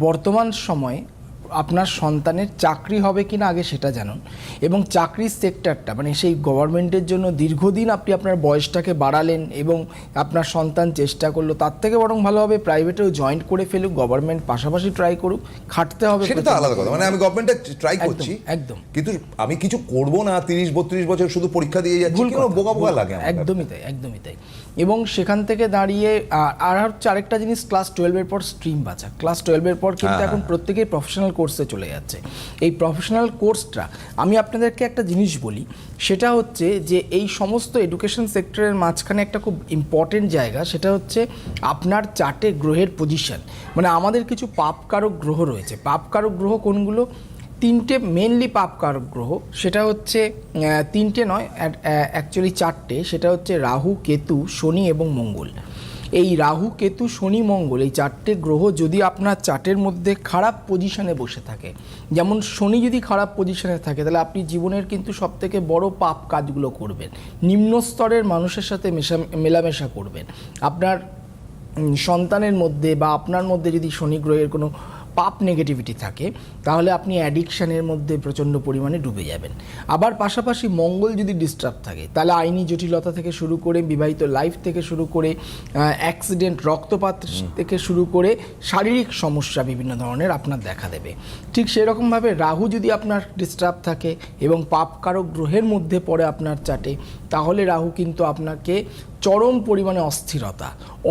বর্তমান সময়ে আপনার সন্তানের চাকরি হবে কিনা আগে সেটা জানুন। এবং চাকরির সেক্টরটা মানে সেই গভর্নমেন্টের জন্য দীর্ঘদিন আপনি আপনার বয়সটাকে বাড়ালেন এবং আপনার সন্তান চেষ্টা করল তার থেকে বরং ভালো হবে প্রাইভেটেও জয়েন্ট করে ফেলুক গভর্নমেন্ট পাশাপাশি ট্রাই করুক খাটতে হবে সেটা তো আলাদা কথা মানে আমি গভর্নমেন্টে ট্রাই করছি একদম। কিন্তু আমি কিছু করব না তিরিশ বত্রিশ বছর শুধু পরীক্ষা দিয়ে যাচ্ছি কোনো বোকা বোকা লাগে। একদমই তাই একদমই তাই। এবং সেখান থেকে দাঁড়িয়ে আর- আর হচ্ছে আরেকটা জিনিস ক্লাস টুয়েলভের পর স্ট্রিম বাঁচা ক্লাস টুয়েলভের পর কিন্তু হ্যাঁ, এখন প্রত্যেকেই প্রফেশনাল কোর্সে চলে যাচ্ছে। এই প্রফেশনাল কোর্সটা আমি আপনাদেরকে একটা জিনিস বলি, সেটা হচ্ছে যে এই সমস্ত এডুকেশন সেক্টরের মাঝখানে একটা খুব ইম্পর্টেন্ট জায়গা, সেটা হচ্ছে আপনার চার্টে গ্রহের পজিশন মানে আমাদের কিছু পাপকারক গ্রহ রয়েছে। পাপকারক গ্রহ কোনগুলো? তিনটে মেনলি পাপকারক গ্রহ, সেটা হচ্ছে তিনটে নয় অ্যাকচুয়ালি চারটে, সেটা হচ্ছে রাহু, কেতু, শনি এবং মঙ্গল। এই রাহু কেতু শনি মঙ্গল, এই চারটে গ্রহ যদি আপনার চার্টের মধ্যে খারাপ পজিশনে বসে থাকে, যেমন শনি যদি খারাপ পজিশনে থাকে, তাহলে আপনি জীবনের কিন্তু সবথেকে বড় পাপ কাজগুলো করবেন। নিম্ন স্তরের মানুষের সাথে মেশা, মেলামেশা করবেন। আপনার সন্তানের মধ্যে বা আপনার মধ্যে যদি শনি গ্রহের কোনো পাপ নেগেটিভিটি থাকে, তাহলে আপনি অ্যাডিকশানের মধ্যে প্রচণ্ড পরিমাণে ডুবে যাবেন। আবার পাশাপাশি মঙ্গল যদি ডিস্টার্ব থাকে, তাহলে আইনি জটিলতা থেকে শুরু করে, বিবাহিত লাইফ থেকে শুরু করে অ্যাক্সিডেন্ট রক্তপাত থেকে শুরু করে শারীরিক সমস্যা বিভিন্ন ধরনের আপনার দেখা দেবে। ঠিক সেরকমভাবে রাহু যদি আপনার ডিস্টার্ব থাকে এবং পাপকারক গ্রহের মধ্যে পড়ে আপনার চাটে তাহলে রাহু কিন্তু আপনাকে চরম পরিমাণে অস্থিরতা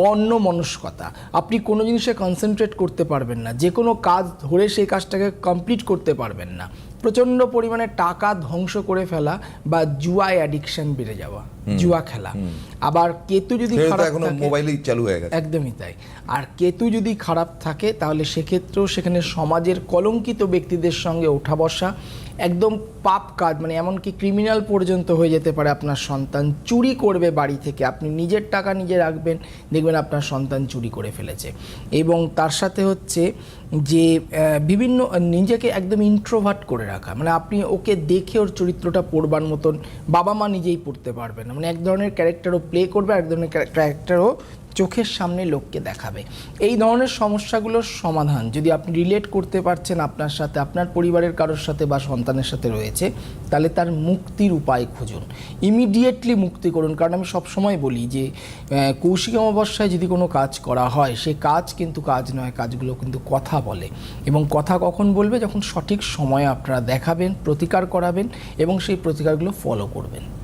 অন্য মনস্কতা আপনি কোনো জিনিসে কনসেন্ট্রেট করতে পারবেন না। যে কোনো কাজ ধরে সেই কাজটাকে কমপ্লিট করতে পারবেন না। প্রচণ্ড পরিমাণে টাকা ধ্বংস করে ফেলা বা জুয়ায় অ্যাডিকশন বেড়ে যাওয়া জুয়া খেলা। আবার কেতু যদি খারাপ মোবাইলেই চালু হয়ে গেছে। একদমই তাই। আর কেতু যদি খারাপ থাকে তাহলে সেক্ষেত্রেও সেখানে সমাজের কলঙ্কিত ব্যক্তিদের সঙ্গে ওঠা বসা একদম পাপ কাজ মানে এমনকি ক্রিমিনাল পর্যন্ত হয়ে যেতে পারে আপনার সন্তান। চুরি করবে বাড়ি থেকে। আপনি নিজের টাকা নিজে রাখবেন দেখবেন আপনার সন্তান চুরি করে ফেলেছে। এবং তার সাথে হচ্ছে যে বিভিন্ন নিজেকে একদম ইন্ট্রোভার্ট করে রাখা। মানে আপনি ওকে দেখে ওর চরিত্রটা পড়বার মতন বাবা মা নিজেই পড়তে পারবে না। মানে এক ধরনের ক্যারেক্টারও প্লে করবে, আর এক ধরনের ক্যারেক্টারও চোখের সামনে লোককে দেখাবে। এই ধরনের সমস্যাগুলোর সমাধান যদি আপনি রিলেট করতে পারছেন আপনার সাথে, আপনার পরিবারের কারোর সাথে বা সন্তানের সাথে রয়েছে, তাহলে তার মুক্তির উপায় খুঁজুন। ইমিডিয়েটলি মুক্তি করুন। কারণ আমি সবসময় বলি যে কৌশিক অমাবস্যায় যদি কোনো কাজ করা হয়, সে কাজ কিন্তু কাজ নয়, কাজগুলো কিন্তু কথা বলে। এবং কথা কখন বলবে? যখন সঠিক সময়ে আপনারা দেখাবেন, প্রতিকার করাবেন এবং সেই প্রতিকারগুলো ফলো করবেন।